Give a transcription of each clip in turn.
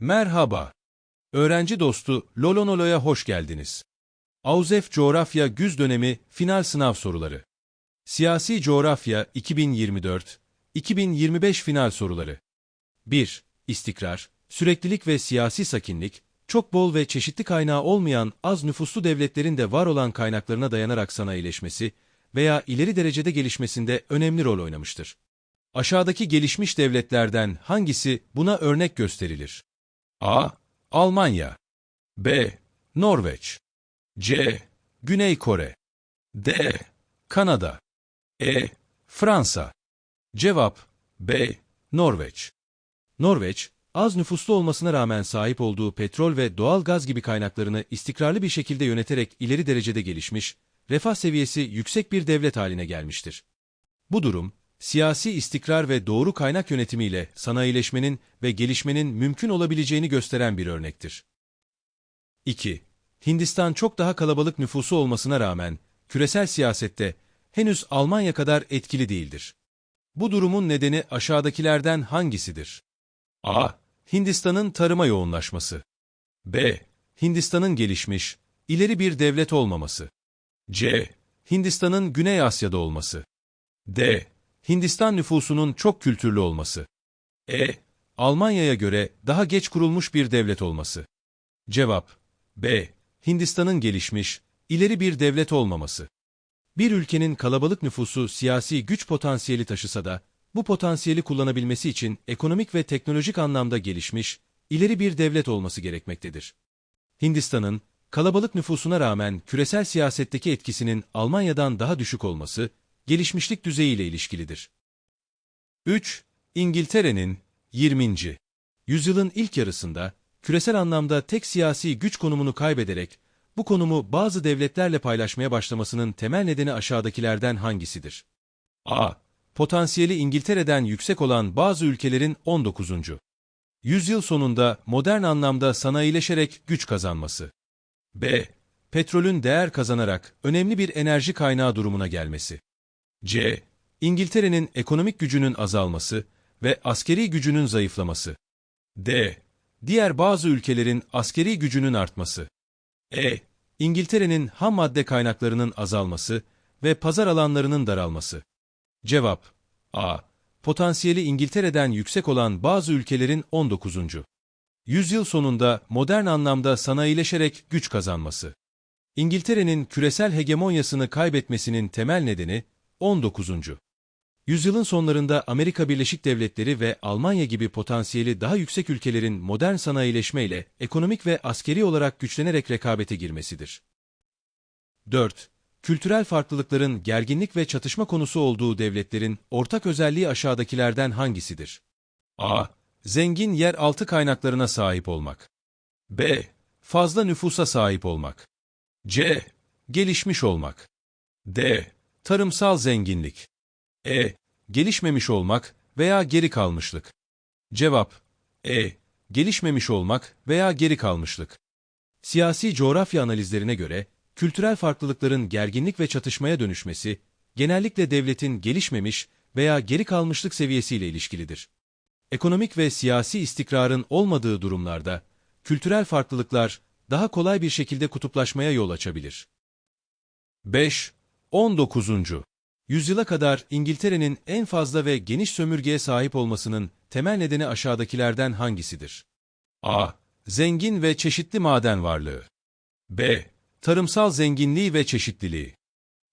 Merhaba. Öğrenci dostu Lolonolo'ya hoş geldiniz. Auzef Coğrafya Güz Dönemi Final Sınav Soruları. Siyasi Coğrafya 2024 2025 Final Soruları. 1. İstikrar, süreklilik ve siyasi sakinlik, çok bol ve çeşitli kaynağı olmayan az nüfuslu devletlerin de var olan kaynaklarına dayanarak sanayileşmesi veya ileri derecede gelişmesinde önemli rol oynamıştır. Aşağıdaki gelişmiş devletlerden hangisi buna örnek gösterilir? A. Almanya B. Norveç C. Güney Kore D. Kanada E. Fransa Cevap B. Norveç Norveç, az nüfuslu olmasına rağmen sahip olduğu petrol ve doğal gaz gibi kaynaklarını istikrarlı bir şekilde yöneterek ileri derecede gelişmiş, refah seviyesi yüksek bir devlet haline gelmiştir. Bu durum, siyasi istikrar ve doğru kaynak yönetimiyle sanayileşmenin ve gelişmenin mümkün olabileceğini gösteren bir örnektir. 2. Hindistan çok daha kalabalık nüfusu olmasına rağmen küresel siyasette henüz Almanya kadar etkili değildir. Bu durumun nedeni aşağıdakilerden hangisidir? A. Hindistan'ın tarıma yoğunlaşması. B. Hindistan'ın gelişmiş, ileri bir devlet olmaması. C. Hindistan'ın Güney Asya'da olması. D. Hindistan nüfusunun çok kültürlü olması. E. Almanya'ya göre daha geç kurulmuş bir devlet olması. Cevap B. Hindistan'ın gelişmiş, ileri bir devlet olmaması. Bir ülkenin kalabalık nüfusu siyasi güç potansiyeli taşısa da, bu potansiyeli kullanabilmesi için ekonomik ve teknolojik anlamda gelişmiş, ileri bir devlet olması gerekmektedir. Hindistan'ın, kalabalık nüfusuna rağmen küresel siyasetteki etkisinin Almanya'dan daha düşük olması, gelişmişlik düzeyiyle ilişkilidir. 3. İngiltere'nin 20. yüzyılın ilk yarısında küresel anlamda tek siyasi güç konumunu kaybederek bu konumu bazı devletlerle paylaşmaya başlamasının temel nedeni aşağıdakilerden hangisidir? A. Potansiyeli İngiltere'den yüksek olan bazı ülkelerin 19. yüzyıl sonunda modern anlamda sanayileşerek güç kazanması. B. Petrolün değer kazanarak önemli bir enerji kaynağı durumuna gelmesi. C. İngiltere'nin ekonomik gücünün azalması ve askeri gücünün zayıflaması. D. Diğer bazı ülkelerin askeri gücünün artması. E. İngiltere'nin ham madde kaynaklarının azalması ve pazar alanlarının daralması. Cevap A. Potansiyeli İngiltere'den yüksek olan bazı ülkelerin 19. yüzyıl sonunda modern anlamda sanayileşerek güç kazanması. İngiltere'nin küresel hegemonyasını kaybetmesinin temel nedeni 19. Yüzyılın sonlarında Amerika Birleşik Devletleri ve Almanya gibi potansiyeli daha yüksek ülkelerin modern sanayileşme ile ekonomik ve askeri olarak güçlenerek rekabete girmesidir. 4. Kültürel farklılıkların gerginlik ve çatışma konusu olduğu devletlerin ortak özelliği aşağıdakilerden hangisidir? A. Zengin yeraltı kaynaklarına sahip olmak. B. Fazla nüfusa sahip olmak. C. Gelişmiş olmak. D. Tarımsal zenginlik. E. Gelişmemiş olmak veya geri kalmışlık. Cevap E. Gelişmemiş olmak veya geri kalmışlık. Siyasi coğrafya analizlerine göre, kültürel farklılıkların gerginlik ve çatışmaya dönüşmesi, genellikle devletin gelişmemiş veya geri kalmışlık seviyesiyle ilişkilidir. Ekonomik ve siyasi istikrarın olmadığı durumlarda, kültürel farklılıklar daha kolay bir şekilde kutuplaşmaya yol açabilir. 5. 19. Yüzyıla kadar İngiltere'nin en fazla ve geniş sömürgeye sahip olmasının temel nedeni aşağıdakilerden hangisidir? A. Zengin ve çeşitli maden varlığı. B. Tarımsal zenginliği ve çeşitliliği.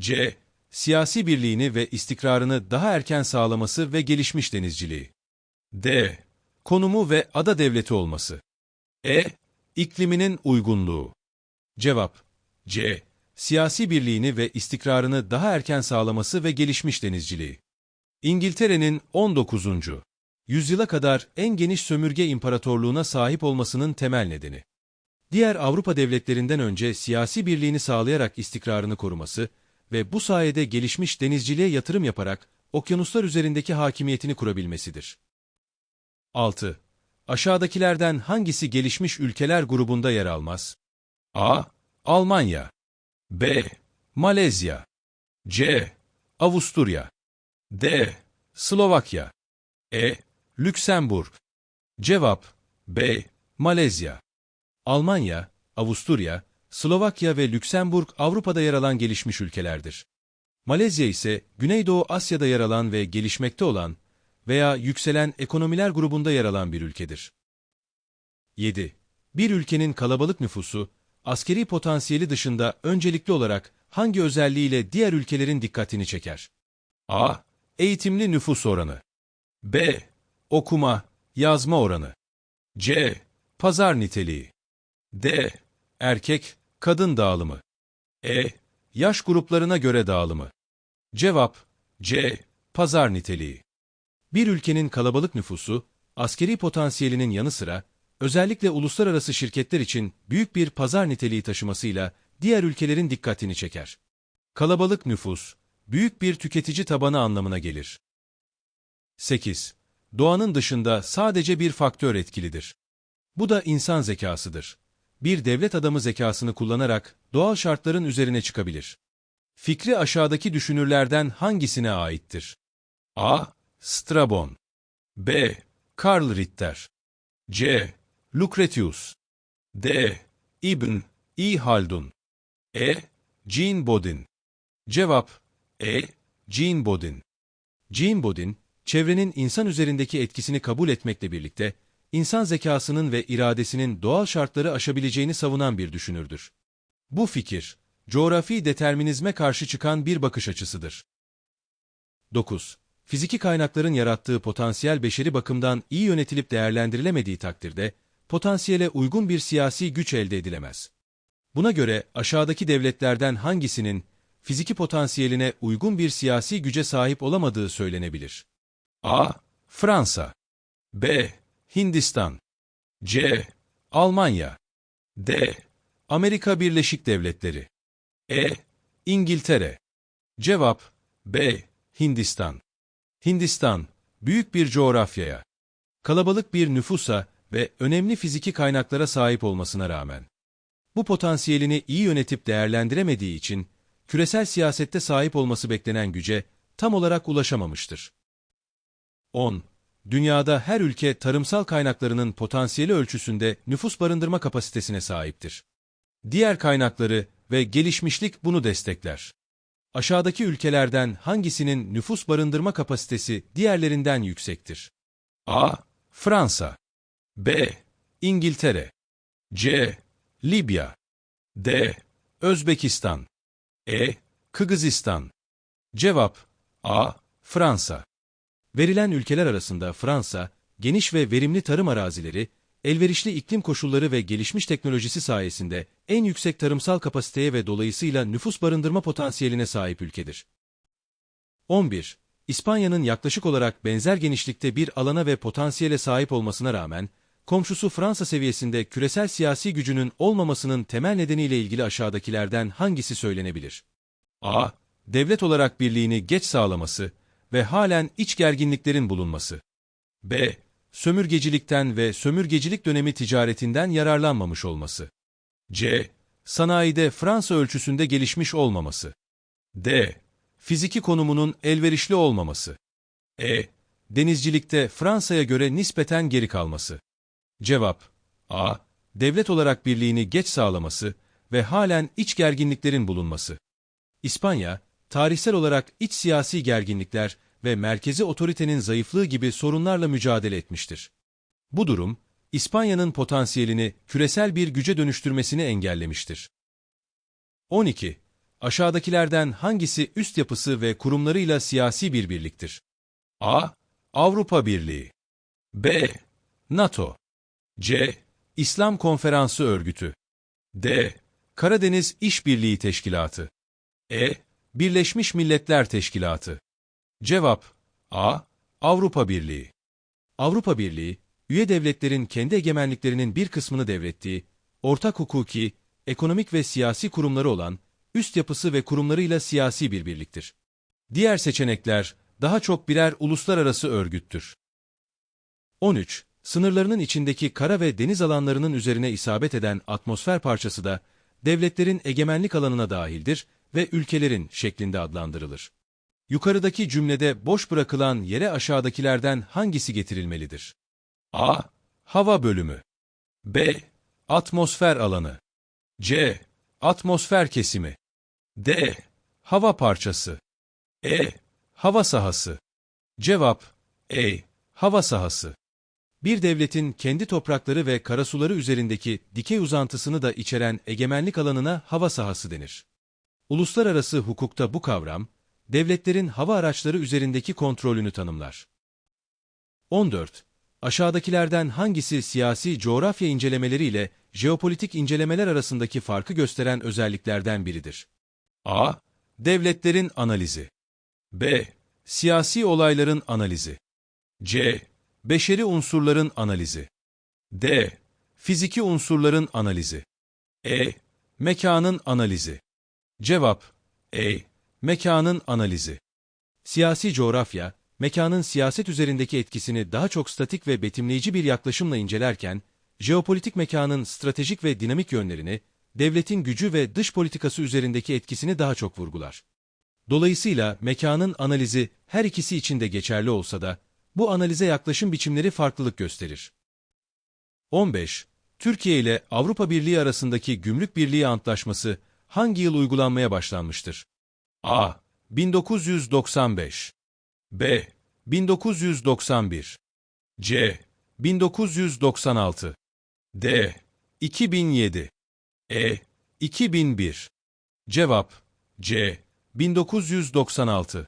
C. Siyasi birliğini ve istikrarını daha erken sağlaması ve gelişmiş denizciliği. D. Konumu ve ada devleti olması. E. İkliminin uygunluğu. Cevap C siyasi birliğini ve istikrarını daha erken sağlaması ve gelişmiş denizciliği. İngiltere'nin 19. yüzyıla kadar en geniş sömürge imparatorluğuna sahip olmasının temel nedeni. Diğer Avrupa devletlerinden önce siyasi birliğini sağlayarak istikrarını koruması ve bu sayede gelişmiş denizciliğe yatırım yaparak okyanuslar üzerindeki hakimiyetini kurabilmesidir. 6. Aşağıdakilerden hangisi gelişmiş ülkeler grubunda yer almaz? A. Almanya B. Malezya C. Avusturya D. Slovakya E. Lüksemburg Cevap B. Malezya. Almanya, Avusturya, Slovakya ve Lüksemburg Avrupa'da yer alan gelişmiş ülkelerdir. Malezya ise Güneydoğu Asya'da yer alan ve gelişmekte olan veya yükselen ekonomiler grubunda yer alan bir ülkedir. 7. Bir ülkenin kalabalık nüfusu, askeri potansiyeli dışında öncelikli olarak hangi özelliğiyle diğer ülkelerin dikkatini çeker? A. Eğitimli nüfus oranı. B. Okuma, yazma oranı. C. Pazar niteliği. D. Erkek, kadın dağılımı. E. Yaş gruplarına göre dağılımı. Cevap C. Pazar niteliği. Bir ülkenin kalabalık nüfusu, askeri potansiyelinin yanı sıra, özellikle uluslararası şirketler için büyük bir pazar niteliği taşımasıyla diğer ülkelerin dikkatini çeker. Kalabalık nüfus, büyük bir tüketici tabanı anlamına gelir. 8. Doğanın dışında sadece bir faktör etkilidir. Bu da insan zekasıdır. Bir devlet adamı zekasını kullanarak doğal şartların üzerine çıkabilir. Fikri aşağıdaki düşünürlerden hangisine aittir? A. Strabon B. Karl Ritter C. Lucretius D. Ibn İ. Haldun E. Jean Bodin Cevap E. Jean Bodin Jean Bodin, çevrenin insan üzerindeki etkisini kabul etmekle birlikte, insan zekasının ve iradesinin doğal şartları aşabileceğini savunan bir düşünürdür. Bu fikir, coğrafi determinizme karşı çıkan bir bakış açısıdır. 9. Fiziki kaynakların yarattığı potansiyel beşeri bakımdan iyi yönetilip değerlendirilemediği takdirde, potansiyele uygun bir siyasi güç elde edilemez. Buna göre aşağıdaki devletlerden hangisinin fiziki potansiyeline uygun bir siyasi güce sahip olamadığı söylenebilir? A. Fransa B. Hindistan C. Almanya D. Amerika Birleşik Devletleri E. İngiltere Cevap B. Hindistan Hindistan, büyük bir coğrafyaya, kalabalık bir nüfusa ve önemli fiziki kaynaklara sahip olmasına rağmen, bu potansiyelini iyi yönetip değerlendiremediği için, küresel siyasette sahip olması beklenen güce tam olarak ulaşamamıştır. 10. Dünyada her ülke tarımsal kaynaklarının potansiyeli ölçüsünde nüfus barındırma kapasitesine sahiptir. Diğer kaynakları ve gelişmişlik bunu destekler. Aşağıdaki ülkelerden hangisinin nüfus barındırma kapasitesi diğerlerinden yüksektir? A. Fransa B. İngiltere C. Libya D. Özbekistan E. Kıgızistan Cevap A. Fransa Verilen ülkeler arasında Fransa, geniş ve verimli tarım arazileri, elverişli iklim koşulları ve gelişmiş teknolojisi sayesinde en yüksek tarımsal kapasiteye ve dolayısıyla nüfus barındırma potansiyeline sahip ülkedir. 11. İspanya'nın yaklaşık olarak benzer genişlikte bir alana ve potansiyele sahip olmasına rağmen, komşusu Fransa seviyesinde küresel siyasi gücünün olmamasının temel nedeniyle ilgili aşağıdakilerden hangisi söylenebilir? A. Devlet olarak birliğini geç sağlaması ve halen iç gerginliklerin bulunması. B sömürgecilikten ve sömürgecilik dönemi ticaretinden yararlanmamış olması. C. Sanayide Fransa ölçüsünde gelişmiş olmaması. D. Fiziki konumunun elverişli olmaması. E. Denizcilikte Fransa'ya göre nispeten geri kalması. Cevap A. Devlet olarak birliğini geç sağlaması ve halen iç gerginliklerin bulunması. İspanya, tarihsel olarak iç siyasi gerginlikler ve merkezi otoritenin zayıflığı gibi sorunlarla mücadele etmiştir. Bu durum, İspanya'nın potansiyelini küresel bir güce dönüştürmesini engellemiştir. 12. Aşağıdakilerden hangisi üst yapısı ve kurumlarıyla siyasi bir birliktir? A. Avrupa Birliği B. NATO C. İslam Konferansı Örgütü D. Karadeniz İşbirliği Teşkilatı E. Birleşmiş Milletler Teşkilatı Cevap A. Avrupa Birliği Avrupa Birliği, üye devletlerin kendi egemenliklerinin bir kısmını devrettiği, ortak hukuki, ekonomik ve siyasi kurumları olan, üst yapısı ve kurumlarıyla siyasi bir birliktir. Diğer seçenekler, daha çok birer uluslararası örgüttür. 13. Sınırlarının içindeki kara ve deniz alanlarının üzerine isabet eden atmosfer parçası da, devletlerin egemenlik alanına dahildir ve ülkelerin şeklinde adlandırılır. Yukarıdaki cümlede boş bırakılan yere aşağıdakilerden hangisi getirilmelidir? A. Hava bölümü B. Atmosfer alanı C. Atmosfer kesimi D. Hava parçası E. Hava sahası Cevap E. Hava sahası bir devletin kendi toprakları ve karasuları üzerindeki dikey uzantısını da içeren egemenlik alanına hava sahası denir. Uluslararası hukukta bu kavram, devletlerin hava araçları üzerindeki kontrolünü tanımlar. 14. Aşağıdakilerden hangisi siyasi coğrafya incelemeleri ile jeopolitik incelemeler arasındaki farkı gösteren özelliklerden biridir? A. Devletlerin analizi B. Siyasi olayların analizi C. Beşeri unsurların analizi D. Fiziki unsurların analizi E. Mekanın analizi Cevap E. Mekanın analizi Siyasi coğrafya, mekanın siyaset üzerindeki etkisini daha çok statik ve betimleyici bir yaklaşımla incelerken, jeopolitik mekanın stratejik ve dinamik yönlerini, devletin gücü ve dış politikası üzerindeki etkisini daha çok vurgular. Dolayısıyla mekanın analizi her ikisi için de geçerli olsa da, bu analize yaklaşım biçimleri farklılık gösterir. 15. Türkiye ile Avrupa Birliği arasındaki Gümrük Birliği Antlaşması hangi yıl uygulanmaya başlanmıştır? A. 1995 B. 1991 C. 1996 D. 2007 E. 2001 Cevap C. 1996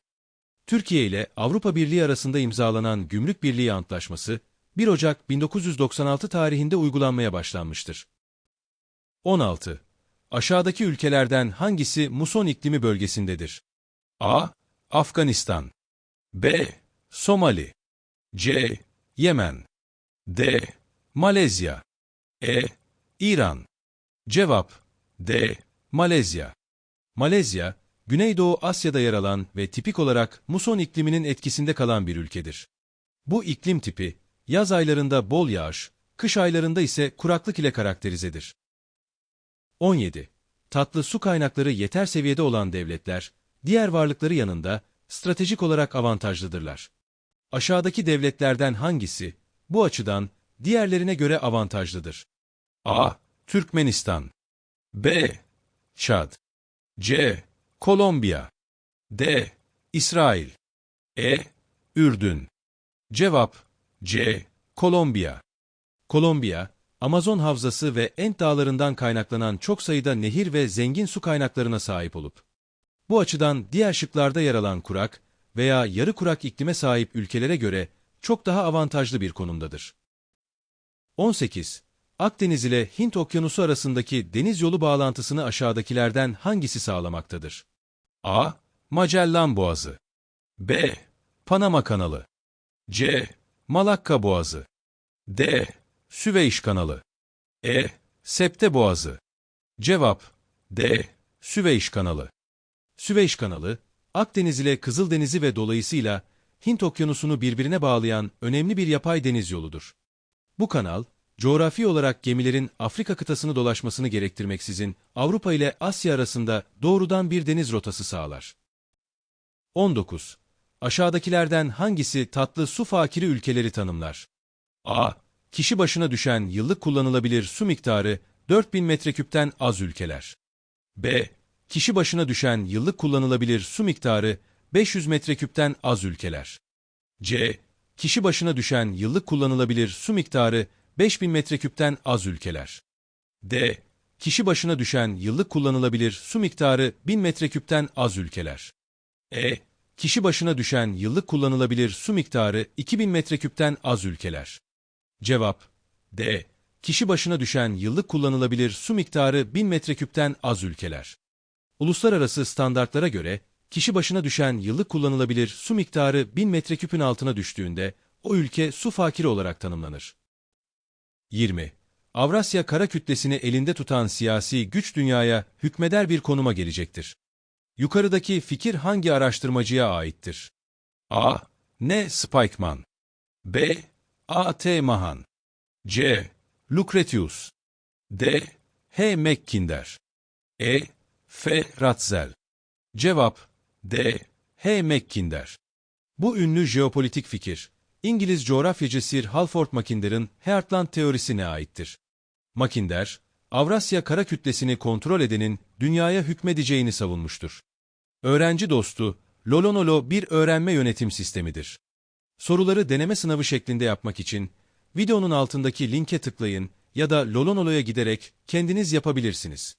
Türkiye ile Avrupa Birliği arasında imzalanan Gümrük Birliği Antlaşması, 1 Ocak 1996 tarihinde uygulanmaya başlanmıştır. 16. Aşağıdaki ülkelerden hangisi muson iklimi bölgesindedir? A. Afganistan B. Somali C. Yemen D. Malezya E. İran Cevap D. Malezya Malezya, Güneydoğu Asya'da yer alan ve tipik olarak muson ikliminin etkisinde kalan bir ülkedir. Bu iklim tipi, yaz aylarında bol yağış, kış aylarında ise kuraklık ile karakterizedir. 17. Tatlı su kaynakları yeter seviyede olan devletler, diğer varlıkları yanında stratejik olarak avantajlıdırlar. Aşağıdaki devletlerden hangisi, bu açıdan diğerlerine göre avantajlıdır? A. Türkmenistan B. Çad C. Kolombiya D. İsrail E. Ürdün Cevap C. Kolombiya Kolombiya, Amazon havzası ve Ent dağlarından kaynaklanan çok sayıda nehir ve zengin su kaynaklarına sahip olup, bu açıdan diğer şıklarda yer alan kurak veya yarı kurak iklime sahip ülkelere göre çok daha avantajlı bir konumdadır. 18. Akdeniz ile Hint Okyanusu arasındaki deniz yolu bağlantısını aşağıdakilerden hangisi sağlamaktadır? A. Magellan Boğazı B. Panama Kanalı C. Malakka Boğazı D. Süveyş Kanalı E. Septe Boğazı Cevap D. Süveyş Kanalı Süveyş Kanalı, Akdeniz ile Kızıldeniz'i ve dolayısıyla Hint Okyanusu'nu birbirine bağlayan önemli bir yapay deniz yoludur. Bu kanal, coğrafi olarak gemilerin Afrika kıtasını dolaşmasını gerektirmeksizin Avrupa ile Asya arasında doğrudan bir deniz rotası sağlar. 19. Aşağıdakilerden hangisi tatlı su fakiri ülkeleri tanımlar? A. Kişi başına düşen yıllık kullanılabilir su miktarı 4000 metreküpten az ülkeler. B. Kişi başına düşen yıllık kullanılabilir su miktarı 500 metreküpten az ülkeler. C. Kişi başına düşen yıllık kullanılabilir su miktarı 5000 metreküpten az ülkeler. D. Kişi başına düşen yıllık kullanılabilir su miktarı 1000 metreküpten az ülkeler. E. Kişi başına düşen yıllık kullanılabilir su miktarı 2000 metreküpten az ülkeler. Cevap D. Kişi başına düşen yıllık kullanılabilir su miktarı 1000 metreküpten az ülkeler. Uluslararası standartlara göre kişi başına düşen yıllık kullanılabilir su miktarı 1000 metreküpün altına düştüğünde o ülke su fakiri olarak tanımlanır. 20. Avrasya kara kütlesini elinde tutan siyasi güç dünyaya hükmeder bir konuma gelecektir. Yukarıdaki fikir hangi araştırmacıya aittir? A. N. Spikeman B. A. T. Mahan C. Lucretius D. H. Mackinder E. F. Ratzel Cevap D. H. Mackinder Bu ünlü jeopolitik fikir, İngiliz coğrafyacı Sir Halford Mackinder'ın Heartland teorisine aittir. Makinder, Avrasya kara kütlesini kontrol edenin dünyaya hükmedeceğini savunmuştur. Öğrenci dostu, Lolonolo bir öğrenme yönetim sistemidir. Soruları deneme sınavı şeklinde yapmak için videonun altındaki linke tıklayın ya da Lolonolo'ya giderek kendiniz yapabilirsiniz.